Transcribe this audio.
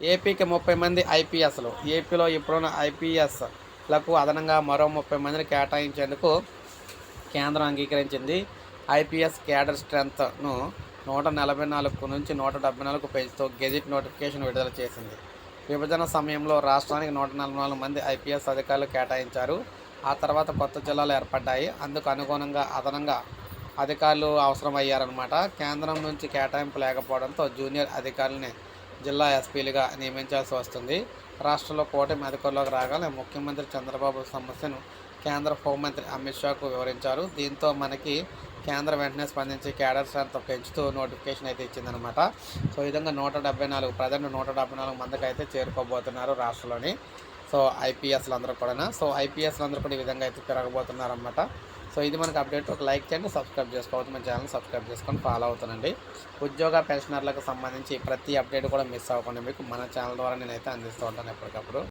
ఏపీకి ముప్పై మంది ఐపీఎస్లు ఏపీలో ఇప్పుడున్న ఐపీఎస్లకు అదనంగా మరో ముప్పై మందిని కేటాయించేందుకు కేంద్రం అంగీకరించింది. ఐపీఎస్ క్యాడర్ స్ట్రెంత్ను నూట నలభై నాలుగు నుంచి నూట డెబ్బై నాలుగు పెంచుతూ గెజిట్ నోటిఫికేషన్ విడుదల చేసింది. విభజన సమయంలో రాష్ట్రానికి నూట నలభై నాలుగు మంది ఐపీఎస్ అధికారులు కేటాయించారు. ఆ తర్వాత కొత్త జిల్లాలు ఏర్పడ్డాయి. అందుకు అనుగుణంగా అదనంగా అధికారులు అవసరమయ్యారనమాట కేంద్రం నుంచి కేటాయింపు లేకపోవడంతో జూనియర్ అధికారులని జిల్లా ఎస్పీలుగా నియమించాల్సి వస్తుంది. రాష్ట్రంలో కూటమి అధికారంలోకి రాగానే ముఖ్యమంత్రి చంద్రబాబు సమస్యను కేంద్ర హోంమంత్రి అమిత్ షాకు వివరించారు. దీంతో మనకి కేంద్రం వెంటనే స్పందించి క్యాడర్ స్ట్రెంత్ పెంచుతూ నోటిఫికేషన్ అయితే ఇచ్చిందనమాట సో ఈ విధంగా నూట డెబ్బై నాలుగు ప్రజెంట్ నూట డెబ్బై నాలుగు మందికి అయితే చేరుకోబోతున్నారు రాష్ట్రంలోని. సో ఐపీఎస్లు అందరూ కూడా సో ఐపీఎస్లు అందరూ కూడా ఈ విధంగా అయితే పెరగబోతున్నారనమాట సో ఇది మనకు అప్డేట్ ఒక లైక్ చేయండి సబ్స్క్రైబ్ చేసుకోవచ్చు మన ఛానల్ సబ్స్క్రైబ్ చేసుకొని ఫాలో అవుతానండి ఉద్యోగ పెన్షనర్లకు సంబంధించి ప్రతి అప్డేట్ కూడా మిస్ అవ్వకుండా మీకు మన ఛానల్ ద్వారా నేనైతే అందిస్తూ ఉంటాను ఎప్పటికప్పుడు.